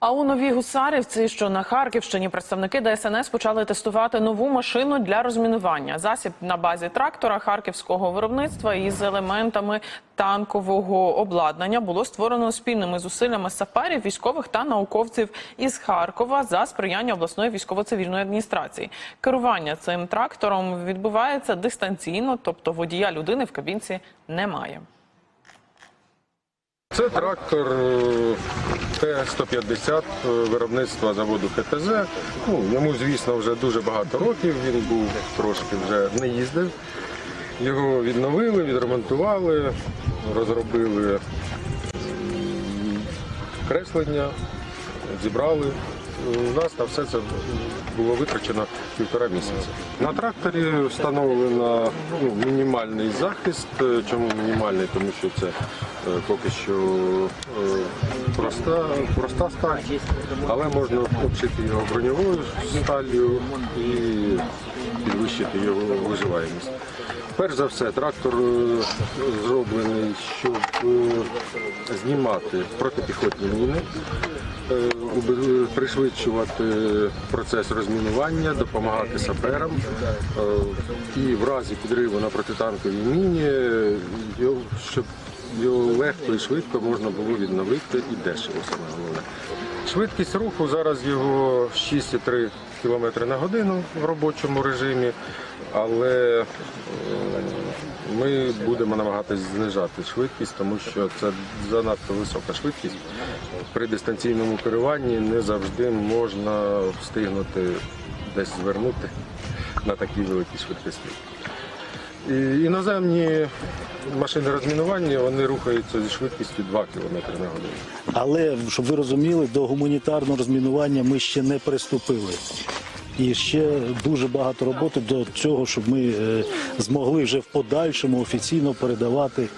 А у Новій Гусарівці, що на Харківщині, представники ДСНС почали тестувати нову машину для розмінування. Засіб на базі трактора харківського виробництва із елементами танкового обладнання було створено спільними зусиллями саперів, військових та науковців із Харкова за сприяння обласної військово-цивільної адміністрації. Керування цим трактором відбувається дистанційно, тобто водія людини в кабінці немає. Це трактор е, Т-150 е, виробництва заводу ХТЗ. Ну, йому, звісно, вже дуже багато років. Він був трошки вже не їздив. Його відновили, відремонтували, розробили креслення, зібрали. У нас на все це було витрачено півтора місяця. На тракторі встановлено ну, мінімальний захист. Е, Чому мінімальний? Тому що це е, поки що е, проста, проста сталь, але можна обшити його броньовою сталлю і підвищити його виживаємість. Перш за все, трактор е, зроблений, щоб е, знімати протипіхотні міни, е, пришвидшувати процес розмінування, допомагати саперам. І в разі підриву на протитанковій міні, щоб легко і швидко можна було відновити і дешево саме головне. Швидкість руху зараз його 6,3 км на годину в робочому режимі, але е, ми будемо намагатися знижати швидкість, тому що це занадто висока швидкість. При дистанційному керуванні не завжди можна встигнути десь звернути на такій великій швидкості. Іноземні машини розмінування вони рухаються зі швидкістю 2 км на годину. Але щоб ви розуміли, до гуманітарного розмінування ми ще не приступили. І ще дуже багато роботи до цього, щоб ми е, змогли вже в подальшому офіційно передавати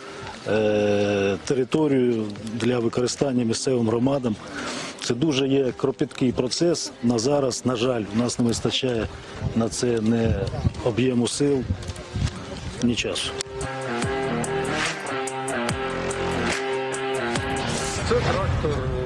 е, територію для використання місцевим громадам. Це дуже є кропіткий процес. На зараз, на жаль, у нас не вистачає на це не об'єму сил, ні часу. Це трактор